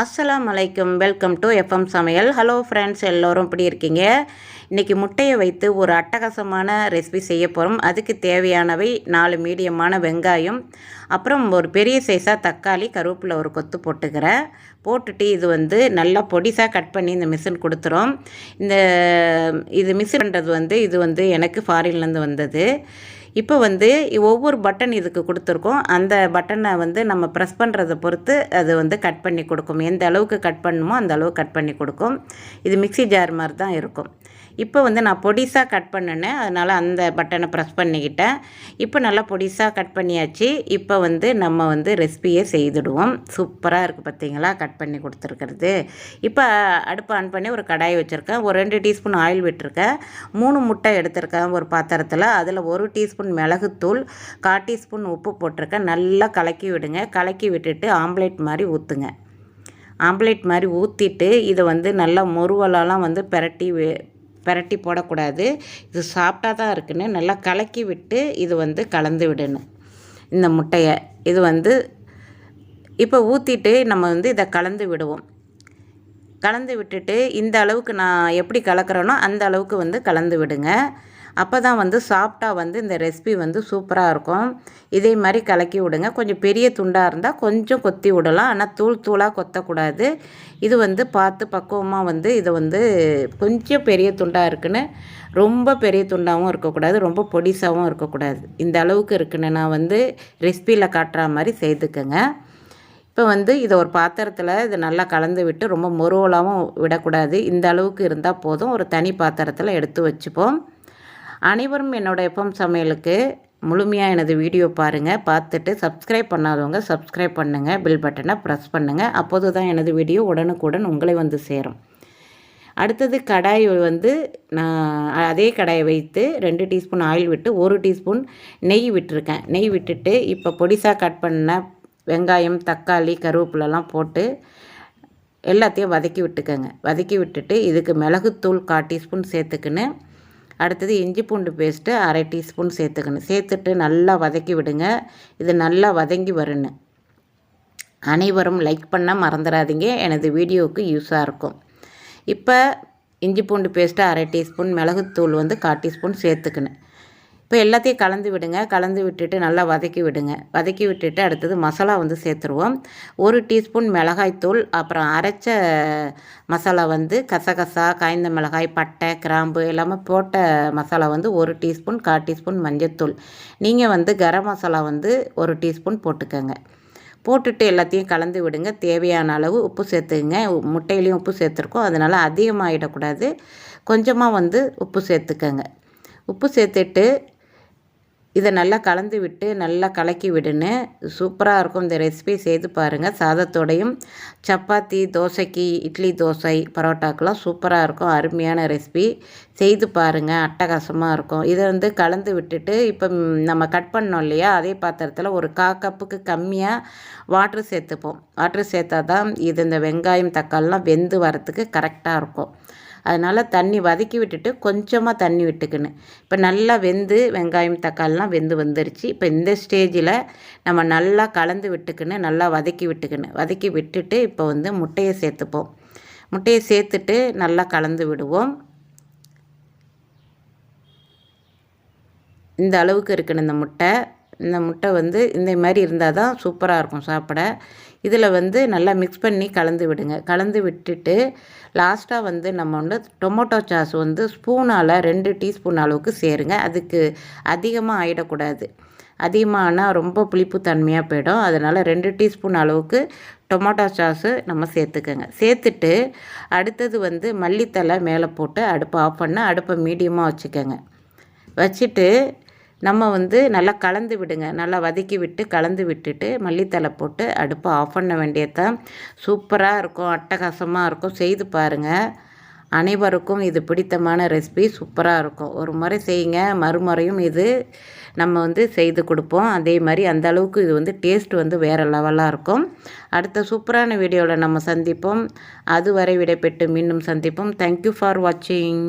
அஸ்ஸலாம் வலைக்கம் welcome to FM சமையல். ஹலோ ஃப்ரெண்ட்ஸ் எல்லோரும் இப்படி இருக்கீங்க? இன்றைக்கி முட்டையை வைத்து ஒரு அட்டகாசமான ரெசிபி செய்ய போகிறோம் அதுக்கு தேவையானவை நாலு மீடியமான வெங்காயம் அப்புறம் ஒரு பெரிய சைஸாக தக்காளி கருவேப்பில் ஒரு கொத்து போட்டுக்கிறேன். போட்டுட்டு இது வந்து நல்லா பொடிசாக கட் பண்ணி இந்த மிஷின் கொடுத்துரும் இந்த இது மிஷின் பண்ணுறது வந்து இது வந்து எனக்கு ஃபாரின்லேருந்து வந்தது. இப்போ வந்து ஒவ்வொரு பட்டன் இதுக்கு கொடுத்துருக்கோம். அந்த பட்டனை வந்து நம்ம ப்ரெஸ் பண்ணுறதை பொறுத்து அது வந்து கட் பண்ணி கொடுக்கும். எந்த அளவுக்கு கட் பண்ணணுமோ அந்த அளவுக்கு கட் பண்ணி கொடுக்கும். இது மிக்சி ஜார் மாதிரி தான் இருக்கும். இப்போ வந்து நான் பொடிசாக கட் பண்ணினேன். அதனால் அந்த பட்டனை ப்ரெஸ் பண்ணிக்கிட்டேன். இப்போ நல்லா பொடிசாக கட் பண்ணியாச்சு. இப்போ வந்து நம்ம வந்து ரெசிபியே செய்துடுவோம். சூப்பராக இருக்குது பார்த்தீங்களா? கட் பண்ணி கொடுத்துருக்கிறது. இப்போ அடுப்பு ஆன் பண்ணி ஒரு கடாய் வச்சுருக்கேன். ஒரு ரெண்டு டீஸ்பூன் ஆயில் விட்டுருக்கேன். மூணு முட்டை எடுத்திருக்கேன் ஒரு பாத்திரத்தில். அதில் ஒரு டீஸ்பூன் மிளகுத்தூள் கால் டீஸ்பூன் உப்பு போட்டிருக்கேன். நல்லா கலக்கி விடுங்க. கலக்கி விட்டுட்டு ஆம்லேட் மாதிரி ஊற்றுங்க ஆம்லேட் மாதிரி ஊற்றிட்டு இதை வந்து நல்லா முருவலாலாம் வந்து பெரட்டி பரட்டி போடக்கூடாது. இது சாப்பிட்டா தான் இருக்குன்னு நல்லா கலக்கி விட்டு இது வந்து கலந்து விடணும். இந்த முட்டையை இது வந்து இப்போ ஊற்றிட்டு நம்ம வந்து இதை கலந்து விடுவோம். கலந்து விட்டுட்டு இந்த அளவுக்கு நான் எப்படி கலக்கிறேனோ அந்த அளவுக்கு வந்து கலந்து விடுங்க. அப்போ தான் வந்து சாஃப்டாக வந்து இந்த ரெசிபி வந்து சூப்பராக இருக்கும். இதே மாதிரி கலக்கி விடுங்க. கொஞ்சம் பெரிய துண்டாக இருந்தால் கொஞ்சம் கொத்தி விடலாம். ஆனால் தூள் தூளாக கொத்தக்கூடாது. இது வந்து பார்த்து பக்குவமாக வந்து இதை வந்து கொஞ்சம் பெரிய துண்டாக இருக்குன்னு ரொம்ப பெரிய துண்டாகவும் இருக்கக்கூடாது. ரொம்ப பொடிசாகவும் இருக்கக்கூடாது. இந்த அளவுக்கு இருக்குன்னு நான் வந்து ரெசிபியில் காட்டுற மாதிரி செய்துக்கோங்க. இப்போ வந்து இதை ஒரு பாத்திரத்தில் இதை நல்லா கலந்து விட்டு ரொம்ப மொருவலாகவும் விடக்கூடாது. இந்த அளவுக்கு இருந்தால் போதும். ஒரு தனி பாத்திரத்தில் எடுத்து வச்சுப்போம். அனைவரும் என்னோடய எஃப்எம் சமையலுக்கு முழுமையாக எனது வீடியோ பாருங்கள் பார்த்துட்டு சப்ஸ்கிரைப் பண்ணாதவங்க சப்ஸ்கிரைப் பண்ணுங்கள் பில் பட்டனை ப்ரெஸ் பண்ணுங்கள் அப்போது தான் எனது வீடியோ உடனுக்குடன் உங்களை வந்து சேரும். அடுத்தது கடாய் வந்து நான் அதே கடாயை வைத்து ரெண்டு டீஸ்பூன் ஆயில் விட்டு ஒரு டீஸ்பூன் நெய் விட்டுருக்கேன். நெய் விட்டுட்டு இப்போ பொடிசாக கட் பண்ண வெங்காயம் தக்காளி கருவேப்பிலெலாம் போட்டு எல்லாத்தையும் வதக்கி விட்டுக்கோங்க. வதக்கி விட்டுட்டு இதுக்கு மிளகுத்தூள் கால் டீஸ்பூன் சேர்த்துக்கின்னு அடுத்தது இஞ்சி பூண்டு பேஸ்ட்டு அரை டீஸ்பூன் சேர்த்துக்கணும். சேர்த்துட்டு நல்லா வதக்கி விடுங்க. இது நல்லா வதங்கி வரணும் அனைவரும் லைக் பண்ண மறந்துடாதீங்க எனது வீடியோவுக்கு யூஸாக இருக்கும். இப்போ இஞ்சி பூண்டு பேஸ்ட்டு அரை டீஸ்பூன் மிளகுத்தூள் வந்து கால் டீஸ்பூன் சேர்த்துக்கணும். இப்போ எல்லாத்தையும் கலந்து விடுங்க. கலந்து விட்டுட்டு நல்லா வதக்கி விடுங்க. வதக்கி விட்டுட்டு அடுத்தது மசாலா வந்து சேர்த்துருவோம். ஒரு டீஸ்பூன் மிளகாய்த்தூள் அப்புறம் அரைச்ச மசாலா வந்து கசகசா காய்ந்த மிளகாய் பட்டை கிராம்பு எல்லாமே போட்ட மசாலா வந்து ஒரு டீஸ்பூன் கால் டீஸ்பூன் மஞ்சத்தூள் நீங்கள் வந்து கரம் மசாலா வந்து ஒரு டீஸ்பூன் போட்டுக்கோங்க. போட்டுட்டு எல்லாத்தையும் கலந்து விடுங்க. தேவையான அளவு உப்பு சேர்த்துக்குங்க. முட்டையிலையும் உப்பு சேர்த்துருக்கோம். அதனால் அதிகமாகிடக்கூடாது கொஞ்சமாக வந்து உப்பு சேர்த்துக்கங்க. உப்பு சேர்த்துட்டு இதை நல்லா கலந்து விட்டு நல்லா கலக்கி விடுன்னு சூப்பராக இருக்கும். இந்த ரெசிபி செய்து பாருங்கள் சாதத்தோடையும் சப்பாத்தி தோசைக்கு இட்லி தோசை பரோட்டாக்கெலாம் சூப்பராக இருக்கும். அருமையான ரெசிபி செய்து பாருங்கள் அட்டகாசமாக இருக்கும். இதை வந்து கலந்து விட்டுட்டு இப்போ நம்ம கட் பண்ணோம் இல்லையா? அதே பாத்திரத்தில் ஒரு கா கப்புக்கு கம்மியாக வாட்ரு சேர்த்துப்போம். வாட்ரு சேர்த்தா தான் இது இந்த வெங்காயம் தக்காளிலாம் வெந்து வரத்துக்கு கரெக்டாக இருக்கும். அதனால் தண்ணி வதக்கி விட்டுட்டு கொஞ்சமாக தண்ணி விட்டுக்கணும் இப்போ நல்லா வெந்து வெங்காயம் தக்காளிலாம் வெந்து வந்துருச்சு. இப்போ இந்த ஸ்டேஜில் நம்ம நல்லா கலந்து விட்டுக்கணும் நல்லா வதக்கி விட்டுக்கணும் வதக்கி விட்டுட்டு இப்போ வந்து முட்டையை சேர்த்துப்போம். முட்டையை சேர்த்துட்டு நல்லா கலந்து விடுவோம். இந்த அளவுக்கு இருக்கணும் இந்த முட்டை. இந்த முட்டை வந்து இந்த மாதிரி இருந்தால் தான் சூப்பராக இருக்கும் சாப்பிட. இதில் வந்து நல்லா மிக்ஸ் பண்ணி கலந்து விடுங்க. கலந்து விட்டுட்டு லாஸ்ட்டாக வந்து நம்ம வந்து டொமேட்டோ சாஸ் வந்து ஸ்பூனால் ரெண்டு டீஸ்பூன் அளவுக்கு சேருங்க. அதுக்கு அதிகமாக ஆகிடக்கூடாது அதிகமானால் ரொம்ப புளிப்பு தன்மையாக போயிடும். அதனால் ரெண்டு டீஸ்பூன் அளவுக்கு டொமேட்டோ சாஸு நம்ம சேர்த்துக்கோங்க. சேர்த்துட்டு அடுத்தது வந்து மல்லித்தலை மேலே போட்டு அடுப்பை ஆஃப் பண்ண அடுப்பை மீடியமாக வச்சுக்கோங்க. வச்சுட்டு நம்ம வந்து நல்லா கலந்து விடுங்க. நல்லா வதக்கி விட்டு கலந்து விட்டுட்டு மல்லித்தலை போட்டு அடுப்பை ஆஃப் பண்ண வேண்டியதான் சூப்பராக இருக்கும். அட்டகாசமாக இருக்கும். செய்து பாருங்கள் அனைவருக்கும் இது பிடித்தமான ரெசிபி சூப்பராக இருக்கும். ஒரு முறை செய்யுங்க. மறுமுறையும் இது நம்ம வந்து செய்து கொடுப்போம். அதே மாதிரி அந்த அளவுக்கு இது வந்து டேஸ்ட் வந்து வேறு லெவலாக இருக்கும். அடுத்த சூப்பரான வீடியோவில் நம்ம சந்திப்போம். அதுவரை விடைபெற்று மீண்டும் சந்திப்போம். தேங்க்யூ ஃபார் வாட்சிங்